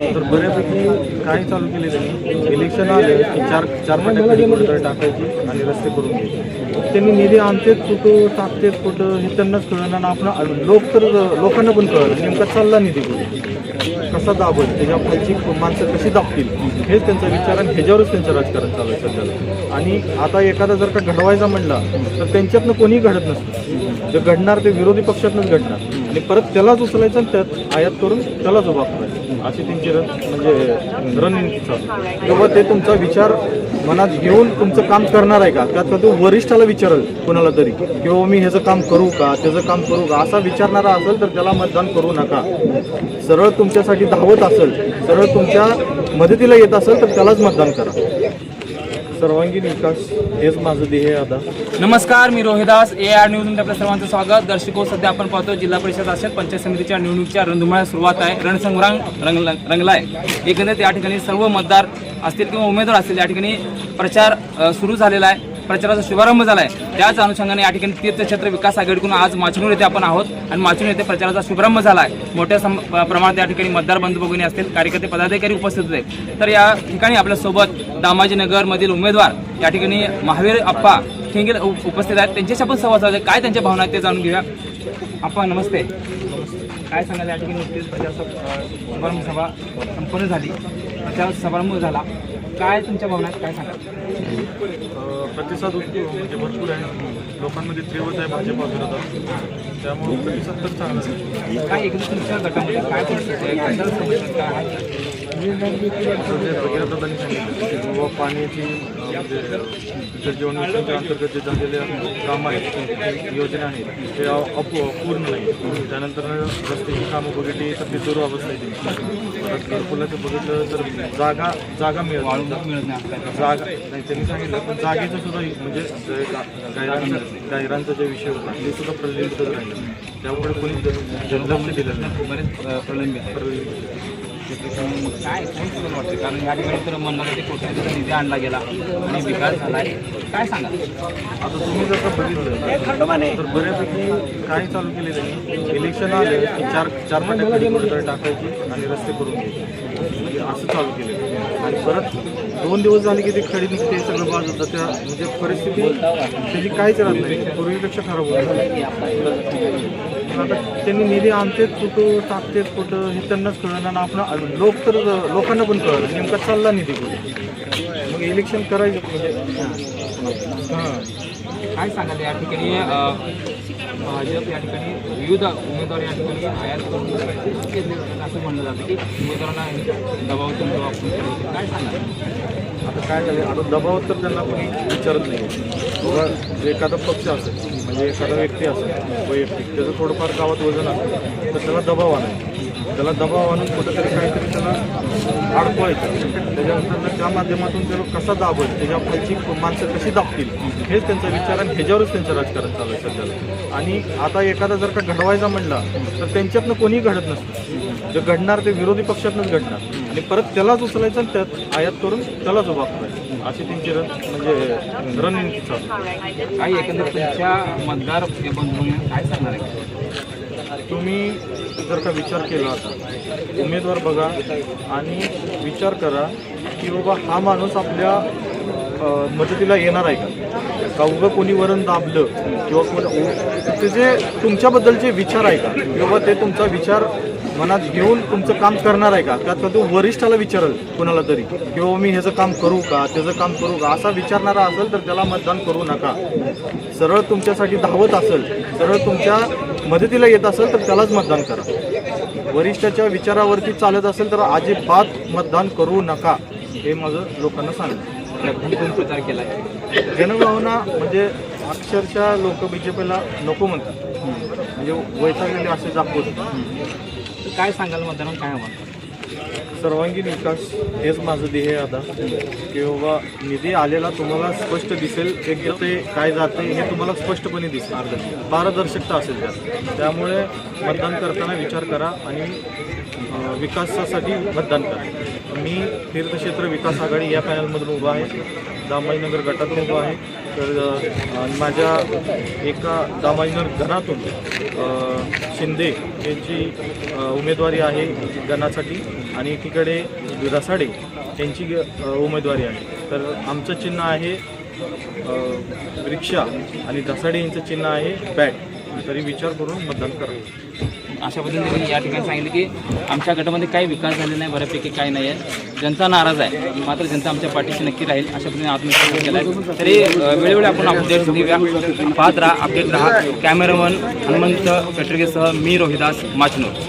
तर बऱ्यापैकी काय चालू केले त्यांनी? इलेक्शन आले की चार चार महिन्यात कुठेतरी टाकायची आणि रस्ते करून घ्यायचे. त्यांनी निधी आणतेच कुठं टाकतेच कुठं हे त्यांनाच कळणार आपण लोक तर लोकांना पण कळलं नेमका चालला निधी कुठे? कसा दाबल? त्याच्या खालची माणसं कशी दाबतील? हेच त्यांचा विचार आणि ह्याच्यावरच त्यांचं राजकारण चालू आहे सध्याला आणि आता एखादा जर का घडवायचा म्हणला तर त्यांच्यातनं कोणीही घडत नसतं. जे घडणार ते विरोधी पक्षातनंच घडणार. आणि परत त्यालाच उचलायचं आणि त्यात आयात करून त्यालाच उभा करायचं. अशी त्यांची रण म्हणजे रणनीती किंवा ते तुमचा विचार मनात घेऊन तुमचं काम करणार आहे का? त्यात का तो वरिष्ठाला विचारल कोणाला तरी किंवा मी ह्याचं काम करू का? त्याचं काम करू का? असा विचारणारा असेल तर त्याला मतदान करू नका. सरळ तुमच्यासाठी धावत असेल सरळ तुमच्या मदतीला येत असेल तर त्यालाच मतदान करा. सर्वांगीण विकास हेच माझं ध्येय आता. नमस्कार मी रोहिदास ए आर न्यूजमध्ये आपल्या सर्वांचं स्वागत. दर्शको सध्या आपण पाहतो जिल्हा परिषद असेल पंचायत समितीच्या निवडणुकीच्या रणधुमाळ्या सुरुवात आहे. रणसंग्राम रंगला रंगलाय. एकंदरीत या ठिकाणी सर्व मतदार असतील किंवा उमेदवार असतील या ठिकाणी प्रचार सुरू झालेला आहे. प्रचाराचा शुभारंभ झाला आहे त्याच अनुषंगाने या ठिकाणी तीर्थक्षेत्र विकास आघाडीकडून आज माचनूर येथे आपण आहोत आणि माचनूर येथे प्रचाराचा शुभारंभ झाला आहे मोठ्या प्रमाणात या ठिकाणी मतदार बंधू भगिनी असतील कार्यकर्ते पदाधिकारी उपस्थित होते. तर या ठिकाणी आपल्यासोबत दामाजीनगरमधील उमेदवार या ठिकाणी महावीर अप्पा ठेंगेल उप- उपस्थित आहेत. त्यांच्याशी आपण संवाद साधूया. काय त्यांच्या भावना आहेत ते जाणून घेऊया. अप्पा नमस्ते. काय सांगाल या ठिकाणी नुकतीच प्रचार शुभारंभ सभा संपन्न झाली. प्रचार समारंभ झाला. काय तुमच्या भावना आहेत? काय सांगा प्रतिसाद म्हणजे भरपूर आहे. लोकांमध्ये तीव्रता आहे भाजपा विरोधात. त्यामुळे प्रतिसाद तर चांगला आहे. सांगितलं की बाबा पाण्याची म्हणजे जीवन मिशनच्या अंतर्गत जे झालेले कामं आहेत योजना आहेत ते अप पूर्ण नाही. त्यानंतर रस्त्याची कामं बघितली तर ती आहे त्यांची. परत घरकुलाचं बघितलं तर जागा जागा मिळत जागा नाही त्यांनी सांगितलं पण जागेचं सुद्धा म्हणजे गायरांचा गायरांचा जे विषय होता ते सुद्धा प्रलंबितच राहिलं. त्यामुळे कोणी लक्ष दिलं नाही. बरेच अ, प्रलंबित आहे. मग काय कोण सुरू वाटतं कारण या ठिकाणी तर म्हणणार ते रुपयाचा निधी आणला गेला आणि विकास झाला आहे काय सांगा आता तुम्ही जर का बघितलं तर बऱ्यापैकी काय चालू केले त्यांनी इलेक्शन आले की चार चार महिन्यात टाकायची आणि रस्ते करून घ्यायचे म्हणजे असं चालू केलं आणि परत दोन दिवस झाले की ते खडी निघते सगळं बाजू होतं. त्या म्हणजे परिस्थिती त्याची काहीच राहत नाही. पूर्वीपेक्षा खराब होत आता त्यांनी निधी आणतेच कुठं टाकतेच कुठं हे त्यांनाच कळणार आणि आपण लोक तर लोकांना पण कळलं नेमका चालला निधी कुठे? मग इलेक्शन करायचं. म्हणजे हां. काय सांगाल या ठिकाणी? भाजप या ठिकाणी विविध उमेदवार या ठिकाणी आयात करून घेतले असं म्हणलं जातं की उमेदवारांना दबाव आपण काय सांगाल आता काय झालं आता दबाव तर त्यांना कोणी विचारत नाही. बाबा एखादा पक्ष असेल म्हणजे एखादा व्यक्ती असेल वैयक्तिक त्याचं थोडंफार गावात वजन असेल तर त्याला दबाव आणायचा. त्याला दबाव आणून कुठंतरी काहीतरी त्याला अडकवायचं त्याच्यानंतर त्या माध्यमातून त्याला कसा दाबल त्याच्या खालची माणसं कशी दाबतील हेच त्यांचा विचार आणि ह्याच्यावरच त्यांचं राजकारण चालू आहे सध्याला आणि आता एखादा जर का घडवायचा म्हणला तर त्यांच्यातनं कोणीही घडत नसतं. जे घडणार ते विरोधी पक्षातनंच घडणार. आणि परत त्यालाच उचलायचं आणि त्यात आयात करून त्यालाच उभा करायचं. अशी त्यांची रण म्हणजे रणनीती चालू. काही एकंदरीत तुमच्या मतदार काय सांगणार आहे? तुम्ही जर का विचार केला आता उमेदवार बघा आणि विचार करा की बाबा हा माणूस आपल्या मदतीला येणार आहे का? का उगं कोणी वरण दाबलं किंवा कोण ते जे तुमच्याबद्दलचे विचार आहे का? किंवा ते तुमचा विचार मनात घेऊन तुमचं काम करणार आहे का? त्यात का तो वरिष्ठाला विचारल कोणाला तरी? किंवा मी ह्याचं काम करू का? त्याचं काम करू का? असा विचारणारा असेल तर त्याला मतदान करू नका. सरळ तुमच्यासाठी धावत असेल सरळ तुमच्या मदतीला येत असेल तर त्यालाच मतदान करा. वरिष्ठाच्या विचारावरती चालत असेल तर अजिबात मतदान करू नका हे माझं लोकांना प्रचार केला जनभावना म्हणजे अक्षरशः लोक बीजेपीला नको म्हणतात. म्हणजे वैतागलेले असे दाखवत काय सांगाल मतदारांना? काय म्हणतात सर्वांगीण विकास हेच माझं ध्येय आता. की बाबा निधी आलेला तुम्हाला स्पष्ट दिसेल एकदा ते काय जाते हे तुम्हाला स्पष्टपणे दिसेल. पारदर्शकता असेल त्यात. त्यामुळे मतदान करताना विचार करा आणि विकासासाठी मतदान करा. मी तीर्थक्षेत्र विकास आघाडी या पॅनलमधून उभा आहे. दामाईनगर गटातून उभा आहे. तर माझ्या एका दामाईनगर गणातून शिंदे यांची उमेदवारी आहे गणासाठी. आणि एकीकडे रसाडे यांची उमेदवारी आहे. तर आमचं चिन्ह आहे रिक्षा आणि दसाडे यांचं चिन्ह आहे बॅट. तरी विचार करून मतदान करा. अशा पद्धतीने त्यांनी या ठिकाणी सांगितलं की आमच्या गटामध्ये काही विकास झालेला नाही बऱ्यापैकी काही नाही आहे. जनता नाराज आहे. मात्र जनता आमच्या पाठीशी नक्की राहील अशा पद्धतीने आत्मविश्वास केला आहे. तरी वेळोवेळी आपण अपडेट देऊया पाहत राहा अपडेट राहा. कॅमेरामन हनुमंत पेट्रिकेसह मी रोहिदास माचनूर.